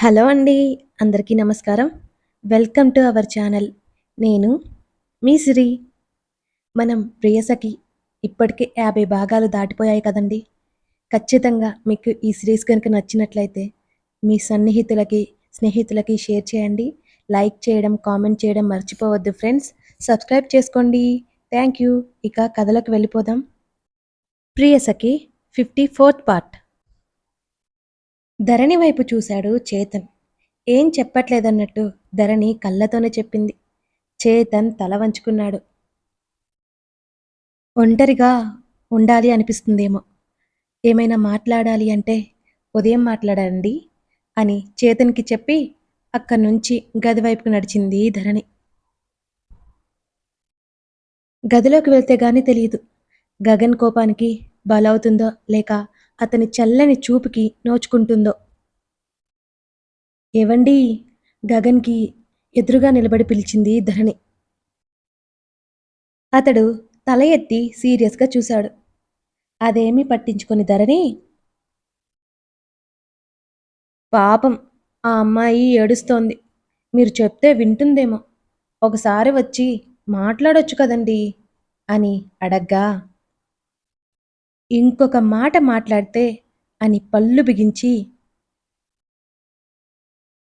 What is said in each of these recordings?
Hello అండి అందరికీ నమస్కారం. Welcome to our channel. నేను మీ సిరి. మనం ప్రియసఖి ఇప్పటికే యాభై భాగాలు దాటిపోయాయి కదండి. ఖచ్చితంగా మీకు ఈ సిరీస్ కనుక నచ్చినట్లయితే మీ సన్నిహితులకి స్నేహితులకి షేర్ చేయండి. లైక్ చేయడం కామెంట్ చేయడం మర్చిపోవద్దు ఫ్రెండ్స్. సబ్స్క్రైబ్ చేసుకోండి. Thank you. ఇక కథలకు వెళ్ళిపోదాం. Priyasakhi fifty fourth part. Dharani వైపు చూశాడు చేతన్. ఏం చెప్పట్లేదన్నట్టు ధరణి కళ్ళతోనే చెప్పింది. చేతన్ తల వంచుకున్నాడు. ఒంటరిగా ఉండాలి అనిపిస్తుందేమో. ఏమైనా మాట్లాడాలి అంటే ఉదయం మాట్లాడండి అని చేతన్కి చెప్పి అక్కడి నుంచి గది వైపుకు నడిచింది ధరణి. గదిలోకి వెళ్తే గాని తెలియదు గగన్ కోపానికి బలవుతుందో లేక అతని చల్లని చూపుకి నోచుకుంటుందో. ఏవండి? గగన్కి ఎదురుగా నిలబడి పిలిచింది ధరణి. అతడు తల ఎత్తి సీరియస్గా చూశాడు. అదేమీ పట్టించుకొని ధరణి? పాపం ఆ అమ్మాయి ఏడుస్తోంది. మీరు చెప్తే వింటుందేమో. ఒకసారి వచ్చి మాట్లాడొచ్చు కదండి అని అడగ్గా ఇంకొక మాట మాట్లాడితే అని పళ్ళు బిగించి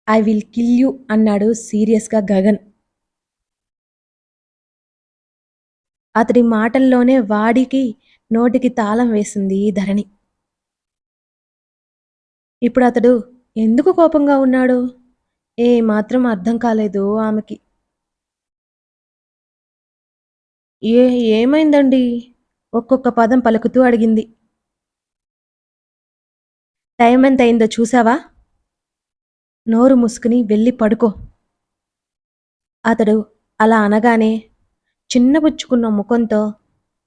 ఐ విల్ కిల్ యూ అన్నాడు సీరియస్గా గగన్. అతడి మాటల్లోనే వాడికి నోటికి తాళం వేసింది ధరణి. ఇప్పుడు అతడు ఎందుకు కోపంగా ఉన్నాడు? ఏ మాత్రం అర్థం కాలేదు ఆమెకి. ఏ ఏమైందండి? ఒక్కొక్క పదం పలుకుతూ అడిగింది. టైం ఎంత అయిందో చూసావా నోరు మూసుకుని వెళ్ళి పడుకో. అతడు అలా అనగానే చిన్నబుచ్చుకున్న ముఖంతో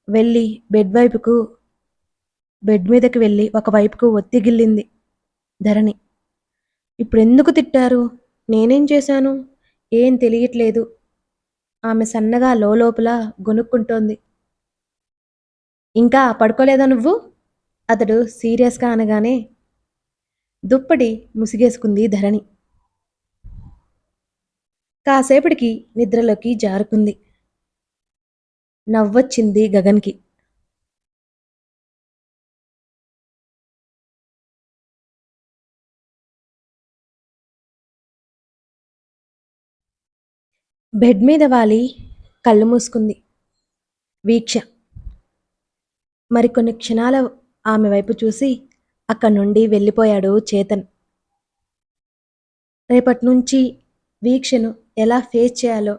వెళ్ళి బెడ్ వైపుకు బెడ్ మీదకి వెళ్ళి ఒకవైపుకు ఒత్తిగిల్లింది ధరణి. ఇప్పుడు ఎందుకు తిట్టారు? నేనేం చేశాను? ఏం తెలియట్లేదు. ఆమె సన్నగా లోపల గొనుక్కుంటోంది ఇంకా పడుకోలేదా నువ్వు? అతడు సీరియస్గా అనగానే దుప్పటి ముసిగేసుకుంది ధరణి. కాసేపటికి నిద్రలోకి జారుకుంది. నవ్వొచ్చింది గగన్కి. బెడ్ మీద వాలి కళ్ళు మూసుకుంది. వీక్ష. మరికొన్ని క్షణాల ఆమె వైపు చూసి అక్కడి నుండి వెళ్ళిపోయాడు చేతన్. రేపటి నుంచి వీక్షను ఎలా ఫేస్ చేయాలో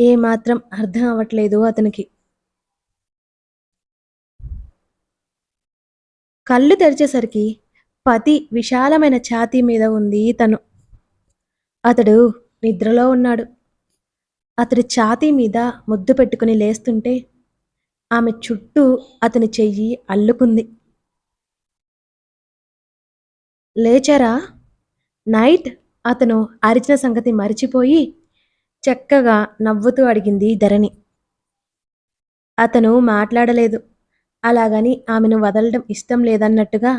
ఏమాత్రం అర్థం అవ్వట్లేదు అతనికి. కళ్ళు తెరిచేసరికి పతి విశాలమైన ఛాతీ మీద ఉంది తను. అతడు నిద్రలో ఉన్నాడు. అతడి ఛాతీ మీద ముద్దు పెట్టుకుని లేస్తుంటే ఆమె చుట్టూ అతని చెయ్యి అల్లుకుంది. లేచారా? నైట్ అతను అరిచిన సంగతి మరిచిపోయి చక్కగా నవ్వుతూ అడిగింది ధరణి. అతను మాట్లాడలేదు. అలాగని ఆమెను వదలడం ఇష్టం లేదన్నట్టుగా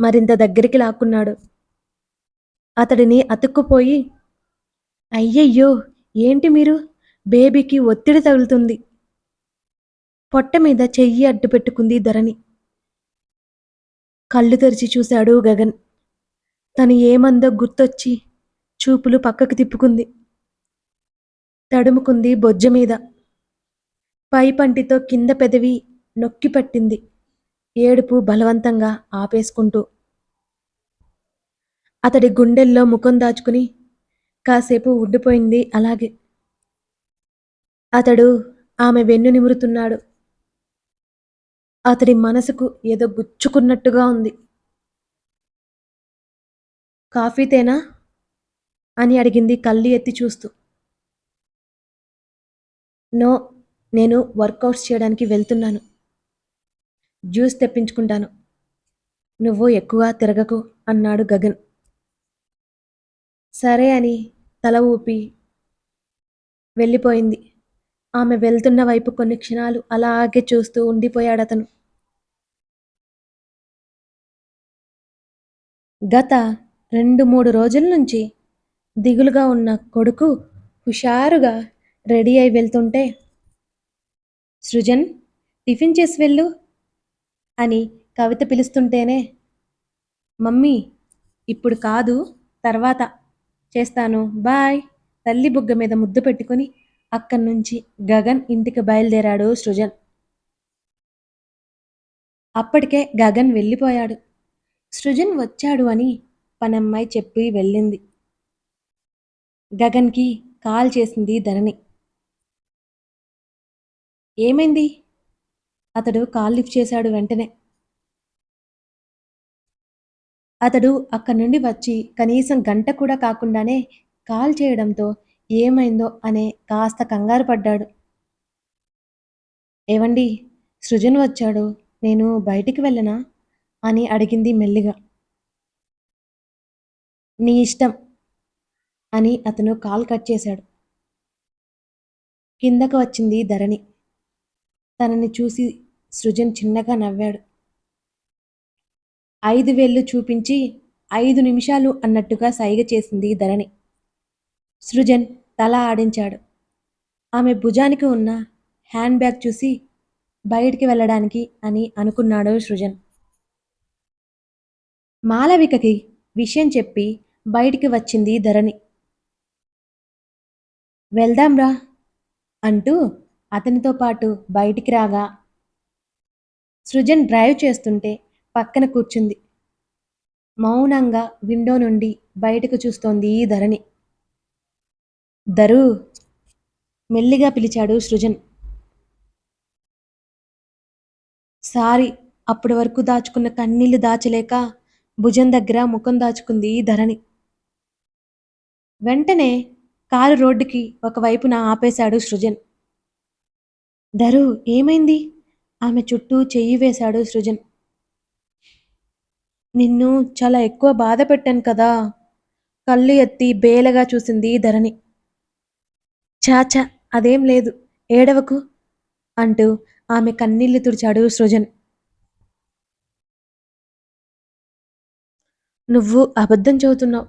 మరింత దగ్గరికి లాక్కున్నాడు. అతడిని అతుక్కుపోయి అయ్యయ్యో ఏంటి మీరు? బేబీకి ఒత్తిడి తగులుతుంది. పొట్ట మీద చెయ్యి అడ్డు పెట్టుకుంది ధరణి. కళ్ళు తెరిచి చూశాడు గగన్. తను ఏమందో గుర్తొచ్చి చూపులు పక్కకు తిప్పుకుంది. తడుముకుంది బొజ్జ మీద. పైపంటితో కింద పెదవి నొక్కి పట్టింది. ఏడుపు బలవంతంగా ఆపేసుకుంటూ. అతడి గుండెల్లో ముఖం దాచుకుని కాసేపు ఉండిపోయింది అలాగే. అతడు ఆమె వెన్ను నిమురుతున్నాడు. అతడి మనసుకు ఏదో గుచ్చుకున్నట్టుగా ఉంది. కాఫీ తేనా? అని అడిగింది కళ్ళు ఎత్తి చూస్తూ. నో నేను వర్కౌట్స్ చేయడానికి వెళ్తున్నాను. జ్యూస్ తెప్పించుకుంటాను. నువ్వు ఎక్కువ తిరగకు అన్నాడు గగన్. సరే అని తల ఊపి వెళ్ళిపోయింది. ఆమె వెళ్తున్న వైపు కొన్ని క్షణాలు అలాగే చూస్తూ ఉండిపోయాడు అతను గత రెండు మూడు రోజుల నుంచి దిగులుగా ఉన్న కొడుకు హుషారుగా రెడీ అయి వెళ్తుంటే సృజన్ టిఫిన్ చేసి వెళ్ళు అని కవిత పిలుస్తుంటేనే మమ్మీ ఇప్పుడు కాదు తర్వాత చేస్తాను బాయ్ తల్లి బుగ్గ మీద ముద్దు పెట్టుకుని అక్కడి నుంచి గగన్ ఇంటికి బయలుదేరాడు సృజన్. అప్పటికే గగన్ వెళ్ళిపోయాడు. సృజన్ వచ్చాడు అని పనమ్మాయి చెప్పి వెళ్ళింది. గగన్కి కాల్ చేసింది ధరణి. ఏమైంది? అతడు కాల్ లిఫ్ట్ చేశాడు వెంటనే. అతడు అక్కడి నుండి వచ్చి కనీసం గంట కూడా కాకుండానే కాల్ చేయడంతో ఏమైందో అనే కాస్త కంగారు పడ్డాడు. ఏవండి సృజన్ వచ్చాడు. నేను బయటికి వెళ్ళనా? అని అడిగింది మెల్లిగా. నీ ఇష్టం అని అతను కాల్ కట్ చేశాడు. కిందకు వచ్చింది ధరణి. తనని చూసి సృజన్ చిన్నగా నవ్వాడు. ఐదు వేళ్ళు చూపించి ఐదు నిమిషాలు అన్నట్టుగా సైగ చేసింది ధరణి. సృజన్ తల ఆడించాడు. ఆమె భుజానికి ఉన్న హ్యాండ్ బ్యాగ్ చూసి బయటికి వెళ్ళడానికి అని అనుకున్నాడు సృజన్. మాలవికకి విషయం చెప్పి బయటికి వచ్చింది ధరణి. వెళ్దాంరా అంటూ అతనితో పాటు బయటికి రాగా సృజన్ డ్రైవ్ చేస్తుంటే పక్కన కూర్చుంది. మౌనంగా విండో నుండి బయటకు చూస్తోంది ధరణి. దరు మెల్లిగా పిలిచాడు సృజన్. సారీ అప్పటి వరకు దాచుకున్న కన్నీళ్ళు దాచలేక భుజం దగ్గర ముఖం దాచుకుంది ధరణి. వెంటనే కారు రోడ్డుకి ఒకవైపున ఆపేశాడు సృజన్. ధరు ఏమైంది? ఆమె చుట్టూ చెయ్యి వేశాడు సృజన్. నిన్ను చాలా ఎక్కువ బాధ పెట్టాను కదా. కళ్ళు ఎత్తి బేలగా చూసింది ధరణి. చాచా అదేం లేదు. ఏడవకు? అంటూ ఆమె కన్నీళ్ళు తుడిచాడు సృజన్. నువ్వు అబద్ధం చెబుతున్నావు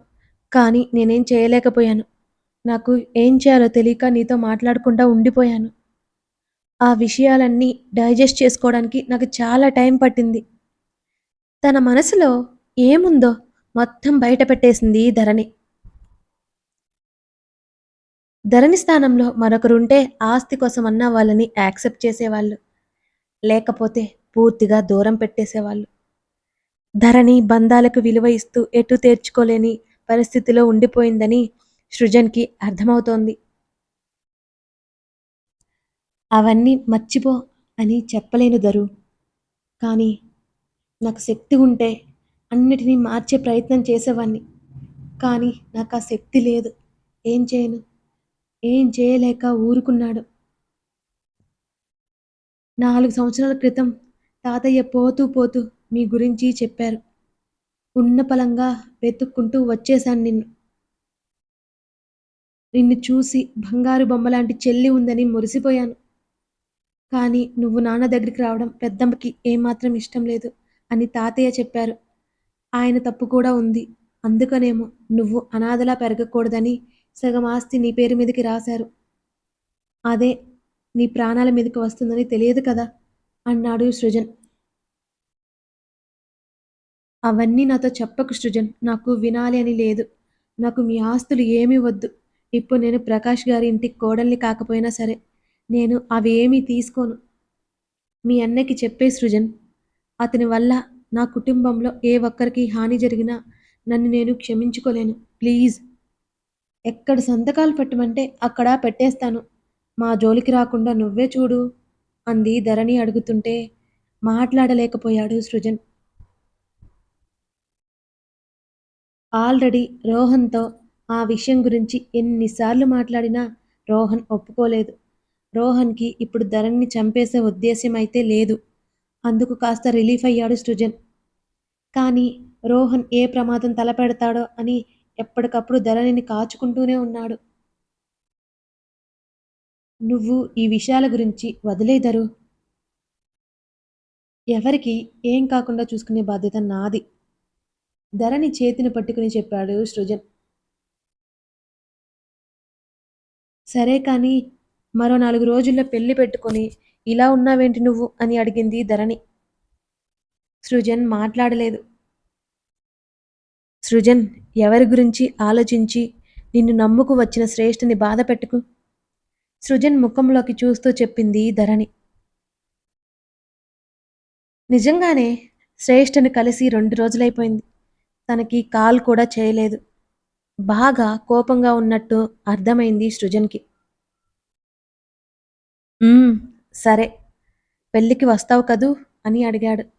కానీ నేనేం చేయలేకపోయాను. నాకు ఏం చేయాలో తెలియక నీతో మాట్లాడకుండా ఉండిపోయాను. ఆ విషయాలన్నీ డైజెస్ట్ చేసుకోవడానికి నాకు చాలా టైం పట్టింది. తన మనసులో ఏముందో మొత్తం బయట పెట్టేసింది ధరణి. ధరణి స్థానంలో మరొకరుంటే ఆస్తి కోసం వాళ్ళని యాక్సెప్ట్ చేసేవాళ్ళు. లేకపోతే పూర్తిగా దూరం పెట్టేసేవాళ్ళు. ధరణి బంధాలకు విలువ ఇస్తూ ఎటు తీర్చుకోలేని పరిస్థితిలో ఉండిపోయిందని సృజన్కి అర్థమవుతోంది. అవన్నీ మర్చిపో అని చెప్పలేను ధరు. కానీ నాకు శక్తి ఉంటే అన్నిటినీ మార్చే ప్రయత్నం చేసేవాడిని కానీ నాకు ఆ శక్తి లేదు. ఏం చేయను? ఏం చేయలేక ఊరుకున్నాడు. నాలుగు సంవత్సరాల క్రితం తాతయ్య పోతూ పోతూ మీ గురించి చెప్పారు. ఉన్న పలంగా వెతుక్కుంటూ వచ్చేశాను నిన్ను. నిన్ను చూసి బంగారు బొమ్మలాంటి చెల్లి ఉందని మురిసిపోయాను. కానీ నువ్వు నాన్న దగ్గరికి రావడం పెద్దమ్మకి ఏమాత్రం ఇష్టం లేదు అని తాతయ్య చెప్పారు. ఆయన తప్పు కూడా ఉంది. అందుకనేమో నువ్వు అనాథలా పెరగకూడదని సగం ఆస్తి నీ పేరు మీదకి రాశారు. అదే నీ ప్రాణాల మీదకి వస్తుందని తెలియదు కదా? అన్నాడు సృజన్. అవన్నీ నాతో చెప్పకు సృజన్. నాకు వినాలి అని లేదు. నాకు మీ ఆస్తులు ఏమీ వద్దు. ఇప్పుడు నేను ప్రకాష్ గారి ఇంటికి కోడల్ని కాకపోయినా సరే నేను అవి ఏమీ తీసుకోను. మీ అన్నకి చెప్పే సృజన్ అతని వల్ల నా కుటుంబంలో ఏ ఒక్కరికి హాని జరిగినా నన్ను నేను క్షమించుకోలేను. ప్లీజ్. ఎక్కడ సంతకాలు పెట్టమంటే అక్కడ పెట్టేస్తాను. మా జోలికి రాకుండా నువ్వే చూడు అంది ధరణి అడుగుతుంటే మాట్లాడలేకపోయాడు సృజన్. ఆల్రెడీ రోహన్తో ఆ విషయం గురించి ఎన్నిసార్లు మాట్లాడినా రోహన్ ఒప్పుకోలేదు. రోహన్కి ఇప్పుడు ధరణిని చంపేసే ఉద్దేశ్యం అయితే లేదు. అందుకు కాస్త రిలీఫ్ అయ్యాడు సృజన్. కానీ రోహన్ ఏ ప్రమాదం తలపెడతాడో అని ఎప్పటికప్పుడు ధరణిని కాచుకుంటూనే ఉన్నాడు. నువ్వు ఈ విషయాల గురించి వదిలేదరు ఎవరికి ఏం కాకుండా చూసుకునే బాధ్యత నాది. ధరణి చేతిని పట్టుకుని చెప్పాడు సృజన్. సరే కానీ మరో నాలుగు రోజుల్లో పెళ్ళి పెట్టుకొని ఇలా ఉన్నావేంటి నువ్వు అని అడిగింది ధరణి. సృజన్ మాట్లాడలేదు. సృజన్ ఎవరి గురించి ఆలోచించి నిన్ను నమ్ముకు వచ్చిన శ్రేష్ఠని బాధ పెట్టుకు? సృజన్ ముఖంలోకి చూస్తూ చెప్పింది ధరణి. నిజంగానే శ్రేష్ఠని కలిసి రెండు రోజులైపోయింది. తనకి కాల్ కూడా చేయలేదు. బాగా కోపంగా ఉన్నట్టు అర్థమైంది సృజన్కి. సరే పెళ్ళికి వస్తావు కదూ? అని అడిగాడు.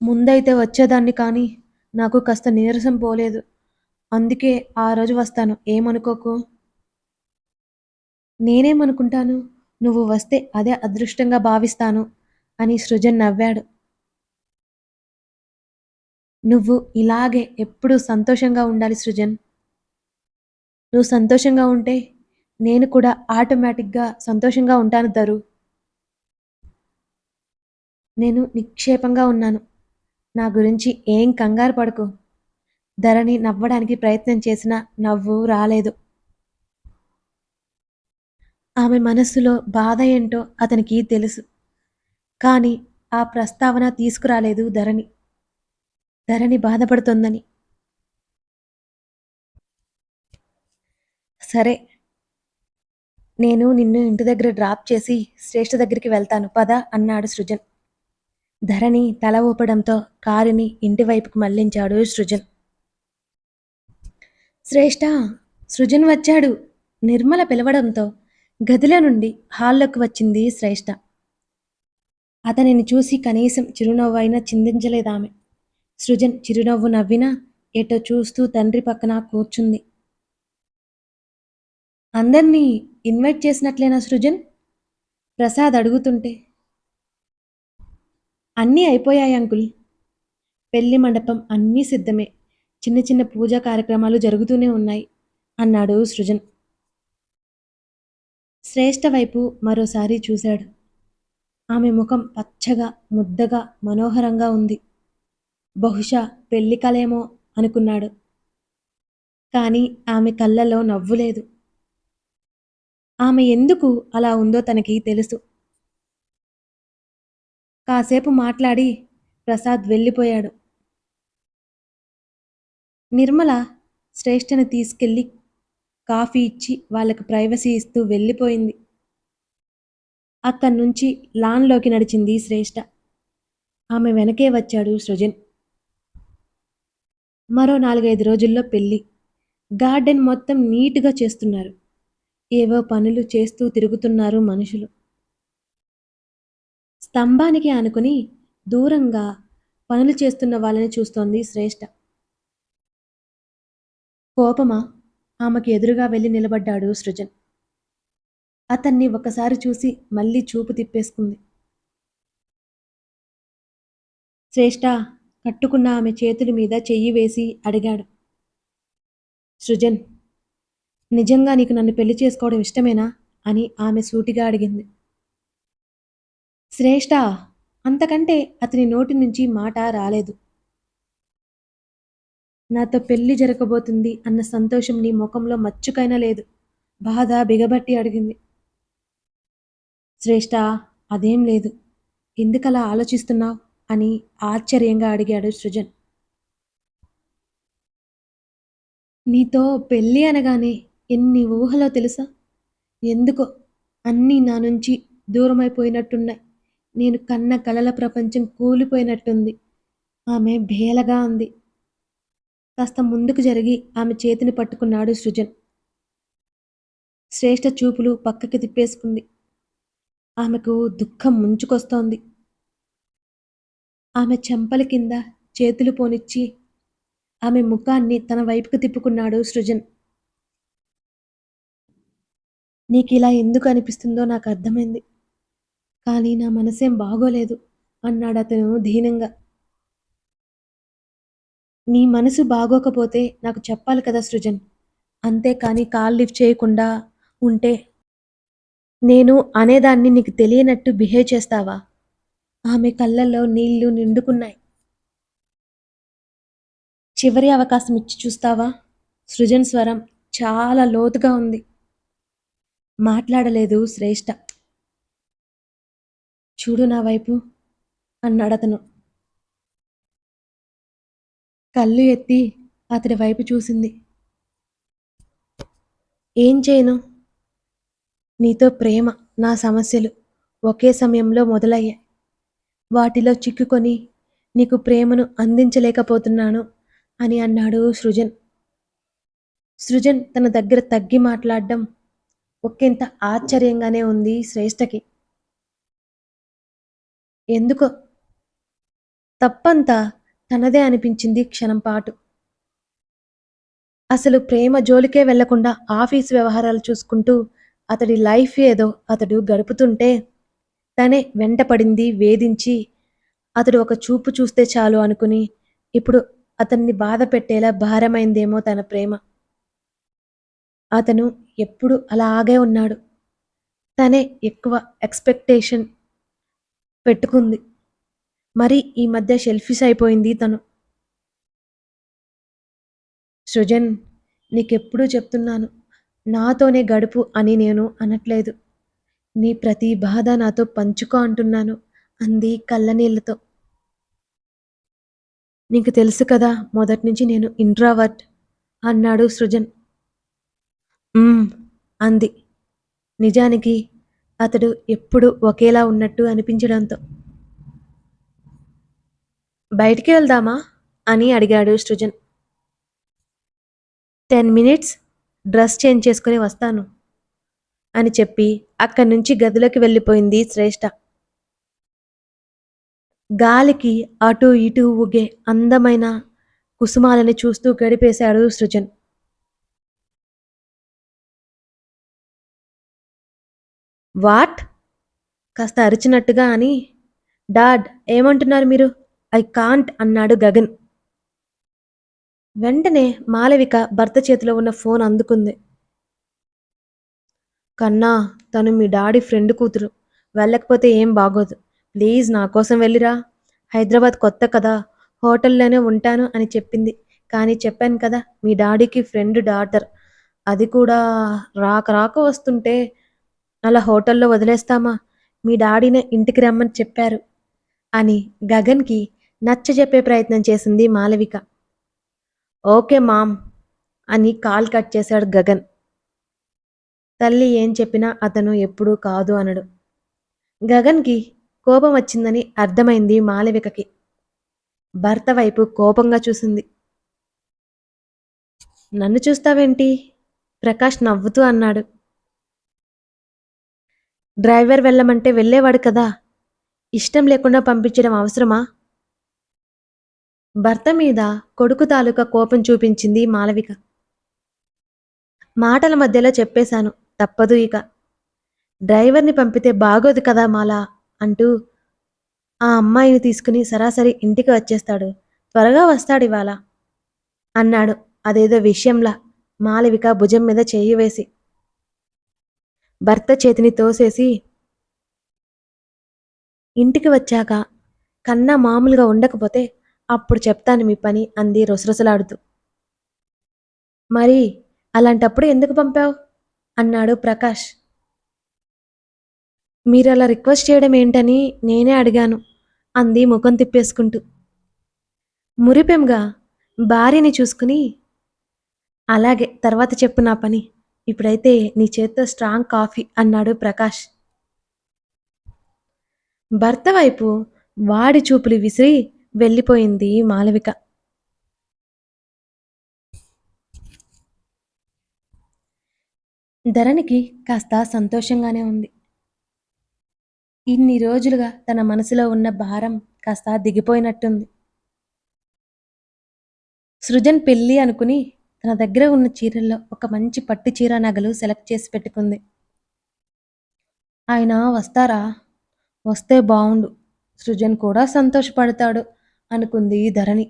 ముందైతే వచ్చేదాన్ని కానీ నాకు కాస్త నీరసం పోలేదు. అందుకే ఆ రోజు వస్తాను. ఏమనుకోకు? నేనేమనుకుంటాను? నువ్వు వస్తే అదే అదృష్టంగా భావిస్తాను అని సృజన్ నవ్వాడు. నువ్వు ఇలాగే ఎప్పుడూ సంతోషంగా ఉండాలి సృజన్. నువ్వు సంతోషంగా ఉంటే నేను కూడా ఆటోమేటిక్గా సంతోషంగా ఉంటాను దరు నేను నిక్షేపంగా ఉన్నాను. నా గురించి ఏం కంగారు పడకు. ధరణి నవ్వడానికి ప్రయత్నం చేసినా నవ్వు రాలేదు. ఆమె మనస్సులో బాధ ఏంటో అతనికి తెలుసు. కానీ ఆ ప్రస్తావన తీసుకురాలేదు ధరణి. ధరణి బాధపడుతోందని. సరే నేను నిన్ను ఇంటి దగ్గర డ్రాప్ చేసి శ్రేష్ఠ దగ్గరికి వెళ్తాను. పద అన్నాడు సృజన్. ధరణి తల ఊపడంతో కారుని ఇంటివైపుకు మళ్ళించాడు సృజన్. శ్రేష్ఠ సృజన్ వచ్చాడు. నిర్మల పిలవడంతో గదిలో నుండి హాల్లోకి వచ్చింది శ్రేష్ఠ అతనిని చూసి కనీసం చిరునవ్వు అయినా చిందించలేదామె. సృజన్ చిరునవ్వు నవ్వినా ఎటో చూస్తూ తండ్రి పక్కన కూర్చుంది. అందరినీ ఇన్వైట్ చేసినట్లేనా సృజన్? ప్రసాద్ అడుగుతుంటే అన్నీ అయిపోయాయి అంకుల్. పెళ్ళి మండపం అన్నీ సిద్ధమే. చిన్న చిన్న పూజా కార్యక్రమాలు జరుగుతూనే ఉన్నాయి అన్నాడు సృజన్. శ్రేష్ఠ వైపు మరోసారి చూశాడు. ఆమె ముఖం పచ్చగా ముద్దగా మనోహరంగా ఉంది. బహుశా పెళ్ళి కలేమో అనుకున్నాడు. కానీ ఆమె కళ్ళలో నవ్వు లేదు. ఆమె ఎందుకు అలా ఉందో తనకి తెలుసు. కాసేపు మాట్లాడి ప్రసాద్ వెళ్ళిపోయాడు. నిర్మల శ్రేష్ఠని తీసుకెళ్ళి కాఫీ ఇచ్చి వాళ్ళకి ప్రైవసీ ఇస్తూ వెళ్ళిపోయింది. అక్కడి నుంచి లాన్లోకి నడిచింది శ్రేష్ఠ. ఆమె వెనకే వచ్చాడు సృజన్. మరో నాలుగైదు రోజుల్లో పెళ్ళి. గార్డెన్ మొత్తం నీట్గా చేస్తున్నారు. ఏవో పనులు చేస్తూ తిరుగుతున్నారు మనుషులు. స్తంభానికి ఆనుకుని దూరంగా పనులు చేస్తున్న వాళ్ళని చూస్తోంది శ్రేష్ఠ కోపమా? ఆమెకు ఎదురుగా వెళ్ళి నిలబడ్డాడు సృజన్. అతన్ని ఒకసారి చూసి మళ్ళీ చూపు తిప్పేసుకుంది. శ్రేష్ఠ కట్టుకున్న ఆమె చేతుల మీద చెయ్యి వేసి అడిగాడు. సృజన్ నిజంగా నీకు నన్ను పెళ్ళి చేసుకోవడం ఇష్టమేనా? అని ఆమె సూటిగా అడిగింది. శ్రేష్ఠ అంతకంటే అతని నోటి నుంచి మాట రాలేదు. నాతో పెళ్ళి జరగబోతుంది అన్న సంతోషం నీ ముఖంలో మచ్చుకైనా లేదు. బాధ బిగబట్టి అడిగింది. శ్రేష్ఠ అదేం లేదు. ఎందుకలా ఆలోచిస్తున్నావు? అని ఆశ్చర్యంగా అడిగాడు సృజన్. నీతో పెళ్ళి అనగానే ఎన్ని ఊహలో తెలుసా? ఎందుకో అన్నీ నా నుంచి దూరమైపోయినట్టున్నాయి. నేను కన్న కలల ప్రపంచం కూలిపోయినట్టుంది. ఆమె భేలగా ఉంది. కాస్త ముందుకు జరిగి ఆమె చేతిని పట్టుకున్నాడు సృజన్. శ్రేష్ఠ చూపులు పక్కకి తిప్పేసుకుంది. ఆమెకు దుఃఖం ముంచుకొస్తోంది. ఆమె చెంపల కింద చేతులు పోనిచ్చి ఆమె ముఖాన్ని తన వైపుకు తిప్పుకున్నాడు సృజన్. నీకు ఇలా ఎందుకు అనిపిస్తుందో నాకు అర్థమైంది. కానీ నా మనసేం బాగోలేదు అన్నాడు అతను దీనంగా. నీ మనసు బాగోకపోతే నాకు చెప్పాలి కదా సృజన్. అంతేకాని కాల్ లిఫ్ట్ చేయకుండా ఉంటే నేను అనేదాన్ని నీకు తెలియనట్టు బిహేవ్ చేస్తావా? ఆమె కళ్ళల్లో నీళ్ళు నిండుకున్నాయి. చివరి అవకాశం ఇచ్చి చూస్తావా? సృజన్ స్వరం చాలా లోతుగా ఉంది. మాట్లాడలేదు శ్రేష్ఠ చూడు నా వైపు అన్నాడతను కళ్ళు ఎత్తి అతడి వైపు చూసింది. ఏం చేయను? నీతో ప్రేమ నా సమస్యలు ఒకే సమయంలో మొదలయ్యాయి. వాటిలో చిక్కుకొని నీకు ప్రేమను అందించలేకపోతున్నాను అని అన్నాడు సృజన్. సృజన్ తన దగ్గర తగ్గి మాట్లాడడం ఒకంత ఆశ్చర్యంగానే ఉంది శ్రేష్టకి ఎందుకో? తప్పంతా తనదే అనిపించింది క్షణం పాటు. అసలు ప్రేమ జోలికే వెళ్ళకుండా ఆఫీస్ వ్యవహారాలు చూసుకుంటూ అతడి లైఫ్ ఏదో అతడు గడుపుతుంటే తనే వెంటపడింది వేధించి అతడు ఒక చూపు చూస్తే చాలు అనుకుని ఇప్పుడు అతన్ని బాధ పెట్టేలా భారమైందేమో తన ప్రేమ. అతను ఎప్పుడు అలాగే ఉన్నాడు. తనే ఎక్కువ ఎక్స్పెక్టేషన్ పెట్టుకుంది. మరి ఈ మధ్య షెల్ఫీస్ అయిపోయింది తను. సృజన్ నీకెప్పుడూ చెప్తున్నాను నాతోనే గడుపు అని నేను అనట్లేదు. నీ ప్రతి బాధ నాతో పంచుకో అంటున్నాను అంది కళ్ళనీళ్ళతో నీకు తెలుసు కదా మొదటి నుంచి నేను ఇంట్రావర్ట్ అన్నాడు సృజన్. అంది. నిజానికి అతడు ఎప్పుడు ఒకేలా ఉన్నట్టు అనిపించడంతో. బయటికి వెళ్దామా? అని అడిగాడు Srujan. Ten minutes dress change చేసుకుని వస్తాను అని చెప్పి అక్కడి నుంచి గదిలోకి వెళ్ళిపోయింది శ్రేష్ఠ గాలికి అటు ఇటు ఊగే అందమైన కుసుమాలని చూస్తూ గడిపేశాడు సృజన్. వాట్? కాస్త అరిచినట్టుగా అని. డాడ్ ఏమంటున్నారు మీరు? ఐ కాంట్ అన్నాడు గగన్. వెంటనే మాలవిక భర్త చేతిలో ఉన్న ఫోన్ అందుకుంది. కన్నా తను మీ డాడీ ఫ్రెండ్ కూతురు. వెళ్ళకపోతే ఏం బాగోదు. ప్లీజ్ నా కోసం వెళ్ళిరా. హైదరాబాద్ కొత్త కదా. హోటల్లోనే ఉంటాను అని చెప్పింది. కానీ చెప్పాను కదా మీ డాడీకి ఫ్రెండ్ డాటర్. అది కూడా రాక రాక వస్తుంటే అలా హోటల్లో వదిలేస్తామా? మీ డాడీనే ఇంటికి రమ్మని చెప్పారు అని గగన్కి నచ్చజెప్పే ప్రయత్నం చేసింది మాలవిక. ఓకే మామ్ అని కాల్ కట్ చేశాడు గగన్. తల్లి ఏం చెప్పినా అతను ఎప్పుడూ కాదు అనడు. గగన్కి కోపం వచ్చిందని అర్థమైంది మాలవికకి. భర్త వైపు కోపంగా చూసింది. నన్ను చూస్తావేంటి? ప్రకాష్ నవ్వుతూ అన్నాడు. డ్రైవర్ వెళ్ళమంటే వెళ్ళేవాడు కదా. ఇష్టం లేకుండా పంపించడం అవసరమా? భర్త మీద కొడుకు తాలూకా కోపం చూపించింది మాలవిక. మాటల మధ్యలో చెప్పేశాను తప్పదు ఇక. డ్రైవర్ని పంపితే బాగోదు కదా మాలా అంటూ ఆ అమ్మాయిని తీసుకుని సరాసరి ఇంటికి వచ్చేస్తాడు. త్వరగా వస్తాడు ఇవాళ అన్నాడు. అదేదో విషయంలా మాలవిక భుజం మీద చెయ్యి వేసి. భర్త చేతిని తోసేసి ఇంటికి వచ్చాక కన్నా మామూలుగా ఉండకపోతే అప్పుడు చెప్తాను మీ పని అంది రొసరొసలాడుతూ. మరి అలాంటప్పుడు ఎందుకు పంపావు? అన్నాడు ప్రకాష్. మీరు అలా రిక్వెస్ట్ చేయడం ఏంటని నేనే అడిగాను అంది ముఖం తిప్పేసుకుంటూ. మురిపెంగా భార్యని చూసుకుని అలాగే తర్వాత చెప్పు నా పని. ఇప్పుడైతే నీ చేత్తో స్ట్రాంగ్ కాఫీ అన్నాడు ప్రకాష్. భర్త వైపు వాడి చూపులు విసిరి వెళ్ళిపోయింది మాలవిక. ధరణికి కాస్త సంతోషంగానే ఉంది. ఇన్ని రోజులుగా తన మనసులో ఉన్న భారం కాస్త దిగిపోయినట్టుంది. సృజన్ పెళ్ళి అనుకుని తన దగ్గర ఉన్న చీరల్లో ఒక మంచి పట్టు చీర నగలు సెలెక్ట్ చేసి పెట్టుకుంది. ఆయన వస్తారా? వస్తే బావుండు. సృజన్ కూడా సంతోషపడతాడు అనుకుంది ధరణి.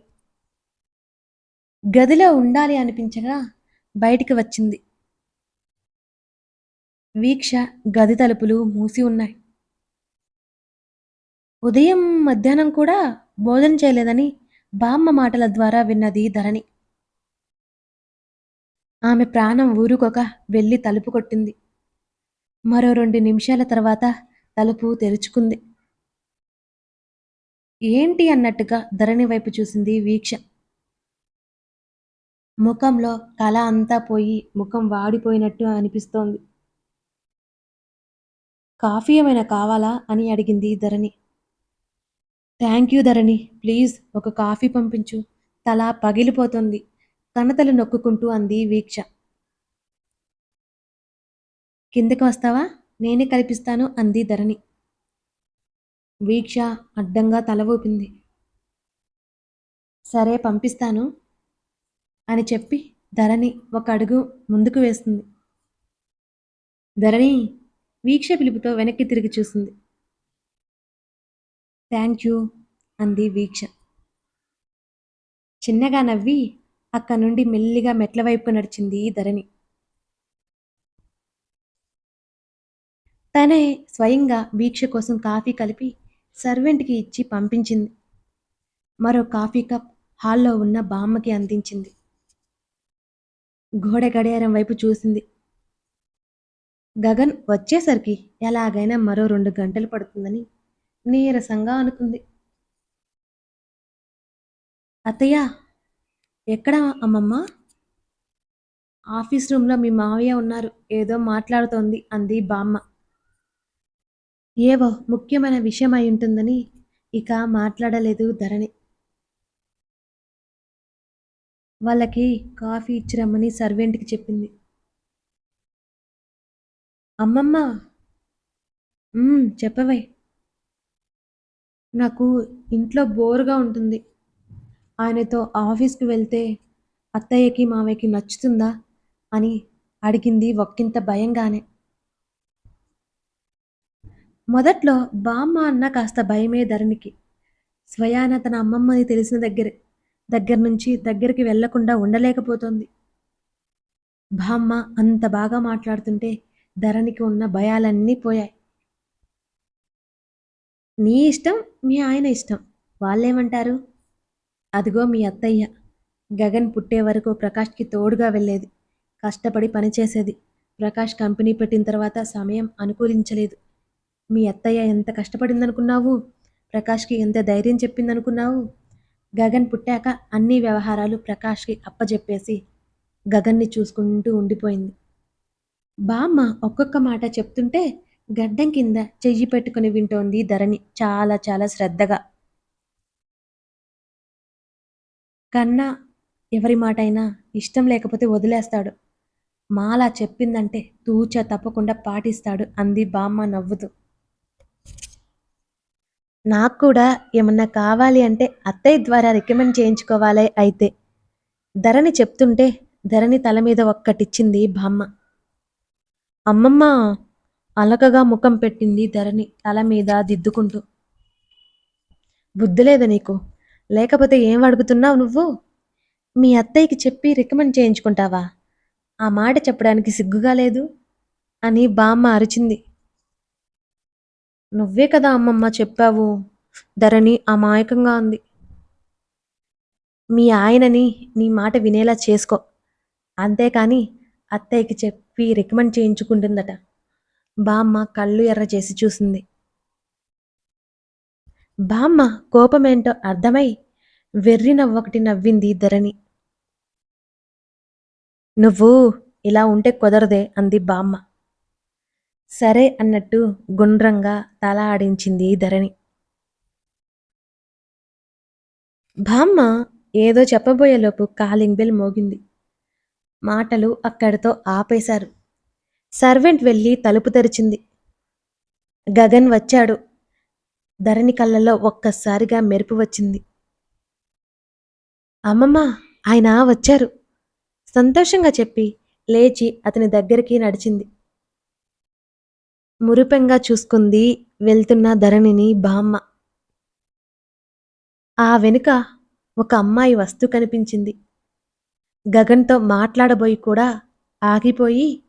గదిలో ఉండాలి అనిపించగా బయటికి వచ్చింది. వీక్ష గది తలుపులు మూసి ఉన్నాయి. ఉదయం మధ్యాహ్నం కూడా భోజనం చేయలేదని బామ్మ మాటల ద్వారా విన్నది ధరణి. ఆమె ప్రాణం ఊరుకొక వెళ్ళి తలుపు కొట్టింది. మరో రెండు నిమిషాల తర్వాత తలుపు తెరుచుకుంది. ఏంటి అన్నట్టుగా ధరణి వైపు చూసింది వీక్ష. ముఖంలో కళ అంతా పోయి ముఖం వాడిపోయినట్టు అనిపిస్తోంది. కాఫీ ఏమైనా కావాలా అని అడిగింది Dharani. Thank you Dharani please ఒక కాఫీ పంపించు. తల పగిలిపోతుంది. కణతలు నొక్కుంటూ అంది వీక్ష. కిందకి వస్తావా? నేనే కల్పిస్తాను అంది ధరణి. వీక్ష అడ్డంగా తల ఊపింది. సరే పంపిస్తాను అని చెప్పి ధరణి ఒక అడుగు ముందుకు వేస్తుంది ధరణి వీక్ష పిలుపుతో వెనక్కి తిరిగి చూసింది. థ్యాంక్ యూ అంది వీక్ష. చిన్నగా నవ్వి అక్కడి నుండి మెల్లిగా మెట్ల వైపు నడిచింది ధరణి. తనే స్వయంగా వీక్ష కోసం కాఫీ కలిపి సర్వెంట్కి ఇచ్చి పంపించింది. మరో కాఫీ కప్ హాల్లో ఉన్న బామ్మకి అందించింది. గోడ గడియారం వైపు చూసింది. గగన్ వచ్చేసరికి ఎలాగైనా మరో రెండు గంటలు పడుతుందని నీరసంగా అనుకుంది. అత్తయ్య ఎక్కడ అమ్మమ్మ? ఆఫీస్ రూమ్లో మీ మావయ్య ఉన్నారు. ఏదో మాట్లాడుతోంది అంది బామ్మ. ఏవో ముఖ్యమైన విషయం అయి ఉంటుందని ఇక మాట్లాడలేదు ధరణి. వాళ్ళకి కాఫీ ఇచ్చిరమ్మని సర్వెంట్కి చెప్పింది. అమ్మమ్మ! చెప్పవే. నాకు ఇంట్లో బోరుగా ఉంటుంది. ఆయనతో ఆఫీస్కి వెళ్తే అత్తయ్యకి మావయ్యకి నచ్చుతుందా అని అడిగింది ఒక్కింత భయంగానే. మొదట్లో బామ్మ అన్న కాస్త భయమే ధరణికి. స్వయాన తన అమ్మమ్మని తెలిసిన దగ్గర దగ్గర నుంచి దగ్గరికి వెళ్ళకుండా ఉండలేకపోతోంది. బామ్మ అంత బాగా మాట్లాడుతుంటే ధరణికి ఉన్న భయాలన్నీ పోయాయి. నీ ఇష్టం మీ ఆయన ఇష్టం వాళ్ళేమంటారు? అదిగో మీ అత్తయ్య. గగన్ పుట్టే వరకు ప్రకాష్కి తోడుగా వెళ్ళేది. కష్టపడి పనిచేసేది. ప్రకాష్ కంపెనీ పెట్టిన తర్వాత సమయం అనుకూలించలేదు. మీ అత్తయ్య ఎంత కష్టపడిందనుకున్నావు? ప్రకాష్కి ఎంత ధైర్యం చెప్పిందనుకున్నావు? గగన్ పుట్టాక అన్ని వ్యవహారాలు ప్రకాష్కి అప్పజెప్పేసి గగన్ని చూసుకుంటూ ఉండిపోయింది. బామ్మ ఒక్కొక్క మాట చెప్తుంటే గడ్డం కింద చెయ్యి పెట్టుకుని వింటోంది ధరణి. చాలా చాలా శ్రద్ధగా. కన్నా ఎవరి మాట అయినా ఇష్టం లేకపోతే వదిలేస్తాడు. మాలా చెప్పిందంటే తూచ తప్పకుండా పాటిస్తాడు అంది బామ్మ నవ్వుతూ. నాకు కూడా ఏమన్నా కావాలి అంటే అత్తయ్య ద్వారా రికమెండ్ చేయించుకోవాలి అయితే. ధరణి చెప్తుంటే ధరణి తల మీద ఒక్కటిచ్చింది బామ్మ. అమ్మమ్మ! అలకగా ముఖం పెట్టింది ధరణి తల మీద దిద్దుకుంటూ. బుద్ధి లేదు నీకు? లేకపోతే ఏం అడుగుతున్నావు నువ్వు? మీ అత్తయ్యకి చెప్పి రికమెండ్ చేయించుకుంటావా? ఆ మాట చెప్పడానికి సిగ్గుగా లేదు అని బామ్మ అరిచింది. నువ్వే కదా అమ్మమ్మ చెప్పావు. ధరణి అమాయకంగా ఉంది మీ ఆయనని నీ మాట వినేలా చేసుకో. అంతేకాని అత్తయ్యకి చెప్పి రికమెండ్ చేయించుకుంటుందట. బామ్మ కళ్ళు ఎర్ర చేసి చూసింది. బామ్మ కోపమేంటో అర్థమై వెర్రి నవ్వొకటి నవ్వింది ధరణి. నువ్వు ఇలా ఉంటే కుదరదే అంది బామ్మ. సరే అన్నట్టు గుండ్రంగా తల ఆడించింది ధరణి. బామ్మ ఏదో చెప్పబోయేలోపు కాలింగ్ బెల్ మోగింది. మాటలు అక్కడితో ఆపేశారు. సర్వెంట్ వెళ్ళి తలుపు తెరిచింది. గగన్ వచ్చాడు. ధరణి కళ్ళలో ఒక్కసారిగా మెరుపు వచ్చింది. అమ్మమ్మ ఆయన వచ్చారు. సంతోషంగా చెప్పి లేచి అతని దగ్గరికి నడిచింది. మురిపెంగా చూసుకుంది వెళ్తున్న ధరణిని బామ్మ. ఆ వెనుక ఒక అమ్మాయి వస్తూ కనిపించింది. గగన్తో మాట్లాడబోయి కూడా ఆగిపోయి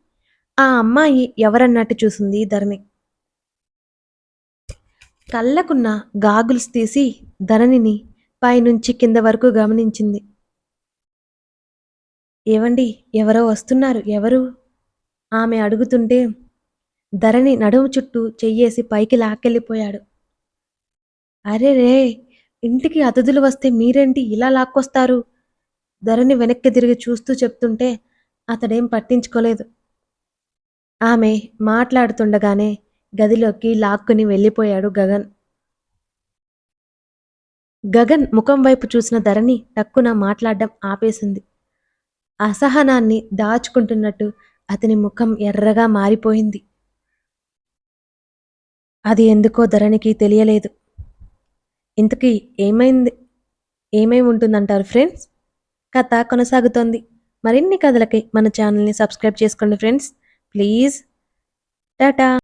ఆ అమ్మాయి ఎవరన్నట్టు చూసింది ధరణి. కళ్ళకున్న గాగుల్స్ తీసి ధరణిని పైనుంచి కింద వరకు గమనించింది. ఏవండి? ఎవరో వస్తున్నారు? ఎవరు? ఆమె అడుగుతుంటే ధరణి నడుము చుట్టూ చెయ్యేసి పైకి లాక్కెళ్ళిపోయాడు. అరే రే! ఇంటికి అతిథులు వస్తే మీరేంటి ఇలా లాక్కొస్తారు? ధరణి వెనక్కి తిరిగి చూస్తూ చెప్తుంటే అతడేం పట్టించుకోలేదు. ఆమె మాట్లాడుతుండగానే గదిలోకి లాక్కుని వెళ్ళిపోయాడు గగన్. గగన్ ముఖం వైపు చూసిన ధరణి టక్కున మాట్లాడడం ఆపేసింది. అసహనాన్ని దాచుకుంటున్నట్టు అతని ముఖం ఎర్రగా మారిపోయింది. అది ఎందుకో ధరణికి తెలియలేదు. ఇంతకీ ఏమైంది? ఏమై ఉంటుందంటారు ఫ్రెండ్స్? కథ కొనసాగుతోంది. మరిన్ని కథలకి మన ఛానల్ని సబ్స్క్రైబ్ చేసుకోండి ఫ్రెండ్స్. ప్లీజ్. టాటా.